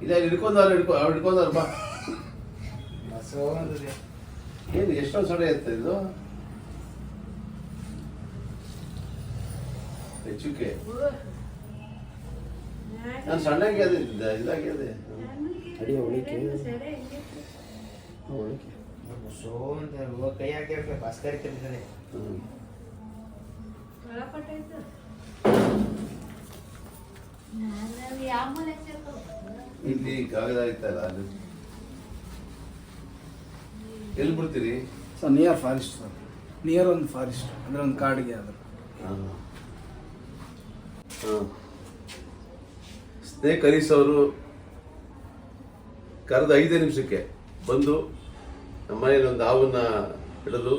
ಇಲ್ಲ ಇಲ್ಲಿ ಹಿಡ್ಕೊಂಡವ್ರು ಹಿಡ್ಕೊ ಅವ್ರು ಹಿಡ್ಕೊಂಡವ್ರು ಬಾ. ಏನು ಎಷ್ಟೊಂದು ಸಡೆ ಇರುತ್ತೆ ಇದು? ಹೆಚ್ಚುಕೆ ನಾನು ಸಣ್ಣಗೆ ಅದೇ ಇದ್ದ- ಇದಾಗಿದೆ ಅಡಿ ಅವಳಿಕೆ ಅವಳಿಕೆ ಬಸವಣ್ಣ ಕೈ ಹಾಕಿ ಭಾಸ್ಕರ್ ತಿಂತಾನೆ. ಇಲ್ಲಿ ಕಾಗದ ಐತಲ್ಲ ಅದು? ಎಲ್ಲಿ ಬಿಡ್ತೀರಿ? Sir near forest sir near ಒಂದು ಫಾರೆಸ್ಟ್ ಅಂದ್ರೆ ಒಂದು ಕಾಡಿಗೆ ಅದು. ಹ್ಮ್ ಹಾಂ. ಸ್ನೇಕ್ ಹರೀಶ್ ಅವರು ಕರೆದ ಐದೇ ನಿಮಿಷಕ್ಕೆ ಬಂದು ನಮ್ಮ ಮನೇಲಿ ಒಂದು ಹಾವನ್ನ ಹಿಡಿದು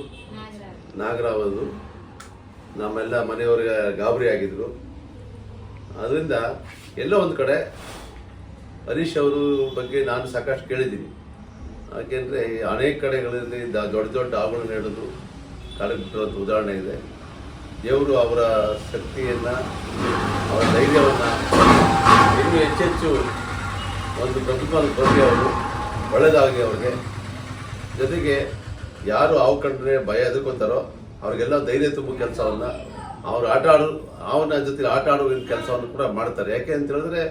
ನಾಗರಾವದು ನಮ್ಮೆಲ್ಲ ಮನೆಯವರಿಗೆ ಗಾಬರಿ ಆಗಿದ್ರು. ಅದರಿಂದ ಎಲ್ಲೋ ಒಂದು ಕಡೆ ಹರೀಶ್ ಅವರು ಬಗ್ಗೆ ನಾನು ಸಾಕಷ್ಟು ಕೇಳಿದ್ದೀನಿ. ಯಾಕೆಂದರೆ ಅನೇಕ ಕಡೆಗಳಲ್ಲಿ ದೊಡ್ಡ ದೊಡ್ಡ ಹಾವುಗಳನ್ನ ಹಿಡಿದು ಕಾಡಿಗೆ ಬಿಟ್ಟಿರೋಂಥ ಉದಾಹರಣೆ ಇದೆ. ದೇವರು ಅವರ ಶಕ್ತಿಯನ್ನು, ಅವರ ಧೈರ್ಯವನ್ನು ಇನ್ನೂ ಹೆಚ್ಚೆಚ್ಚು ಒಂದು ಪ್ರತಿಫಲ ಬಗ್ಗೆ ಅವರು ಒಳ್ಳೆಯದಾಗಿ ಅವ್ರಿಗೆ ಜೊತೆಗೆ ಯಾರು ಹಾವು ಕಂಡ್ರೆ ಭಯ ಎದುಕೊತಾರೋ ಅವ್ರಿಗೆಲ್ಲ ಧೈರ್ಯ ತುಂಬೋ ಕೆಲಸವನ್ನು ಅವ್ರು ಆಟ ಆಡೋ ಅವನ ಜೊತೆಗೆ ಆಟ ಆಡೋ ಕೆಲಸವನ್ನು ಕೂಡ ಮಾಡ್ತಾರೆ. ಯಾಕೆ ಅಂತ ಹೇಳಿದ್ರೆ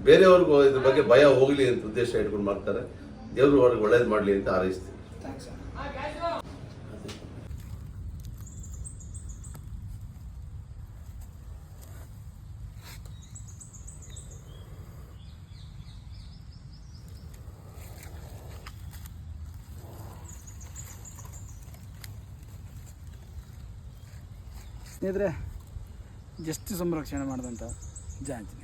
ಬೇರೆಯವ್ರಿಗೂ ಇದ್ರ ಬಗ್ಗೆ ಭಯ ಹೋಗಲಿ ಅಂತ ಉದ್ದೇಶ ಇಟ್ಕೊಂಡು ಮಾಡ್ತಾರೆ. ದೇವರು ಅವ್ರಿಗೆ ಒಳ್ಳೇದು ಮಾಡಲಿ ಅಂತ ಆರೈಸ್ತೀನಿ ಸ್ನೇಹಿತರೆ ಜಸ್ಟ್ ಸಂರಕ್ಷಣೆ ಮಾಡಿದಂಥ ಜಾಂಜಿನಿ